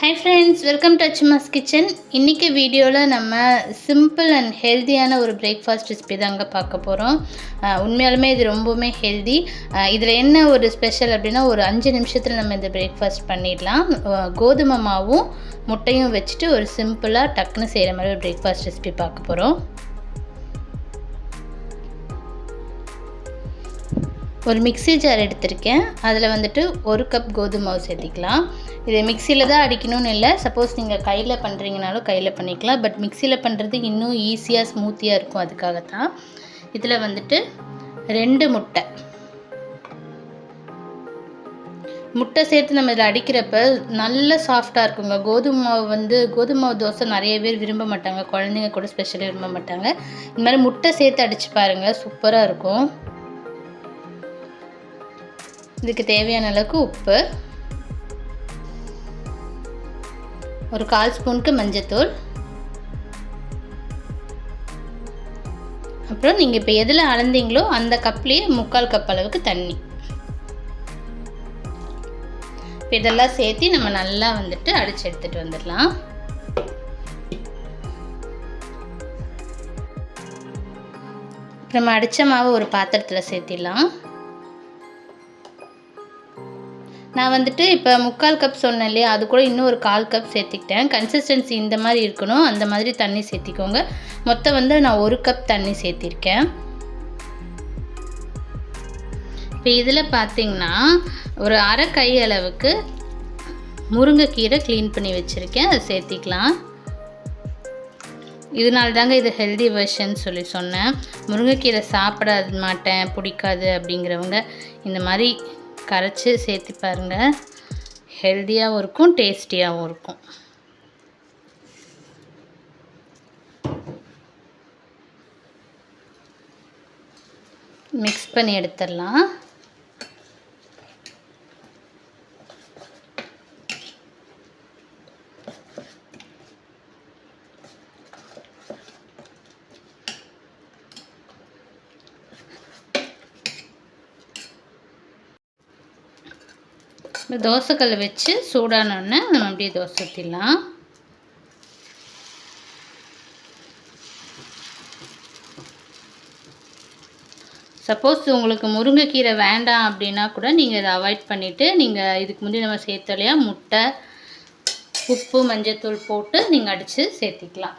Hi friends welcome to Achumas kitchen இன்றைக்கி வீடியோவில் நம்ம சிம்பிள் அண்ட் ஹெல்த்தியான ஒரு பிரேக்ஃபாஸ்ட் ரெசிபி தாங்க பார்க்க போகிறோம் உண்மையாலுமே இது ரொம்பவுமே ஹெல்தி இதில் என்ன ஒரு ஸ்பெஷல் அப்படின்னா ஒரு அஞ்சு நிமிஷத்தில் நம்ம இந்த பிரேக்ஃபாஸ்ட் பண்ணிடலாம். கோதுமை மாவும் முட்டையும் வச்சுட்டு ஒரு சிம்பிளாக டக்குன்னு செய்கிற மாதிரி ஒரு பிரேக்ஃபாஸ்ட் ரெசிபி பார்க்க போகிறோம் ஒரு மிக்ஸி ஜார் எடுத்திருக்கேன். அதில் வந்துட்டு ஒரு கப் கோதுமை மாவு சேர்த்திக்கலாம். இதை மிக்சியில் தான் அடிக்கணும்னு இல்லை. சப்போஸ் நீங்கள் கையில் பண்ணுறீங்கனாலும் கையில் பண்ணிக்கலாம். பட் மிக்சியில் பண்ணுறது இன்னும் ஈஸியாக ஸ்மூத்தியாக இருக்கும் அதுக்காகத்தான். இதில் வந்துட்டு ரெண்டு முட்டை. முட்டை சேர்த்து நம்ம இதில் அடிக்கிறப்ப நல்ல சாஃப்டாக இருக்குங்க. கோதுமை மாவு வந்து கோதுமை மாவு தோசை நிறைய பேர் விரும்ப மாட்டாங்க. குழந்தைங்க கூட ஸ்பெஷலாக விரும்ப மாட்டாங்க. இந்த மாதிரி முட்டை சேர்த்து அடித்து பாருங்கள் சூப்பராக இருக்கும். இதுக்கு தேவையான அளவுக்கு உப்பு. ஒரு கால் ஸ்பூனுக்கு மஞ்சத்தூள். அப்புறம் நீங்கள் இப்போ எதில் அளந்தீங்களோ அந்த கப்லேயே முக்கால் கப் அளவுக்கு தண்ணி. இப்போ இதெல்லாம் சேர்த்து நம்ம நல்லா வந்துட்டு அடித்து எடுத்துகிட்டு வந்துடலாம். நம்ம அடித்த மாவு ஒரு பாத்திரத்தில் சேர்த்திடலாம். நான் வந்துட்டு இப்போ முக்கால் கப் சொன்னேன் இல்லையா அது கூட இன்னும் ஒரு கால் கப் சேர்த்திக்கிட்டேன். கன்சிஸ்டன்சி இந்த மாதிரி இருக்கணும். அந்த மாதிரி தண்ணி சேர்த்திக்கோங்க. மொத்தம் வந்து நான் ஒரு கப் தண்ணி சேர்த்திருக்கேன். இப்போ இதில் பார்த்தீங்கன்னா ஒரு அரை கை அளவுக்கு முருங்கைக்கீரை க்ளீன் பண்ணி வச்சுருக்கேன். அதை சேர்த்திக்கலாம். இதனால தாங்க இது ஹெல்தி வெர்ஷன் சொல்லி சொன்னேன். முருங்கைக்கீரை சாப்பிட மாட்டேன் பிடிக்காது அப்படிங்கிறவங்க இந்த மாதிரி கரைச்சி சேர்த்து பாருங்கள் ஹெல்த்தியாகவும் இருக்கும் டேஸ்டியாகவும் இருக்கும். மிக்ஸ் பண்ணி எடுத்துடலாம். இந்த தோசைக்கல் வச்சு சூடானோடனே நம்ம அப்படியே தோசை ஊற்றிடலாம் சப்போஸ் உங்களுக்கு முருங்கைக்கீரை வேண்டாம் அப்படின்னா கூட நீங்கள் இதை அவாய்ட் பண்ணிவிட்டு நீங்கள் இதுக்கு முந்தைய நம்ம சேர்த்தலையா முட்டை உப்பு மஞ்சத்தூள் போட்டு நீங்கள் அடித்து சேர்த்திக்கலாம்.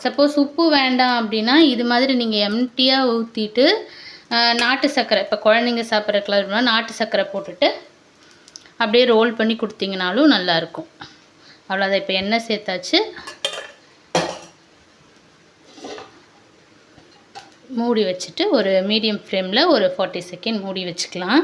சப்போஸ் உப்பு வேண்டாம் அப்படின்னா இது மாதிரி நீங்கள் எம்டியாக ஊற்றிட்டு நாட்டு சர்க்கரை. இப்போ குழந்தைங்க சாப்பிட்ற கலர்னா நாட்டு சர்க்கரை போட்டுட்டு அப்படியே ரோல் பண்ணி கொடுத்தீங்கனாலும் நல்லாயிருக்கும். அவ்வளோதான் இப்போ எண்ணெய் சேர்த்தாச்சு. மூடி வச்சுட்டு ஒரு மீடியம் ஃப்ளேமில் ஒரு ஃபார்ட்டி செகண்ட் மூடி வச்சுக்கலாம்.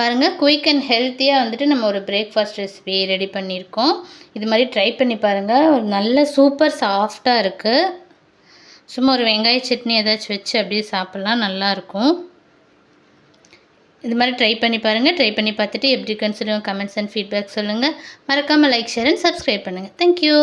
பாருங்கள் குயிக் அண்ட் ஹெல்த்தியாக வந்துட்டு நம்ம ஒரு பிரேக்ஃபாஸ்ட் ரெசிபி ரெடி பண்ணியிருக்கோம். இது மாதிரி ட்ரை பண்ணி பாருங்கள் ஒரு நல்ல சூப்பர் சாஃப்டாக இருக்குது சும்மா ஒரு வெங்காய சட்னி ஏதாச்சும் வச்சு அப்படியே சாப்பிட்லாம் நல்லாயிருக்கும் இது மாதிரி ட்ரை பண்ணி பாருங்கள் ட்ரை பண்ணி பார்த்துட்டு எப்படி இருக்குன்னு சொல்லுங்கள் கமெண்ட்ஸ் அண்ட் ஃபீட்பேக் சொல்லுங்கள் மறக்காமல் லைக் ஷேர் அண்ட் சப்ஸ்கிரைப் பண்ணுங்கள் தேங்க்யூ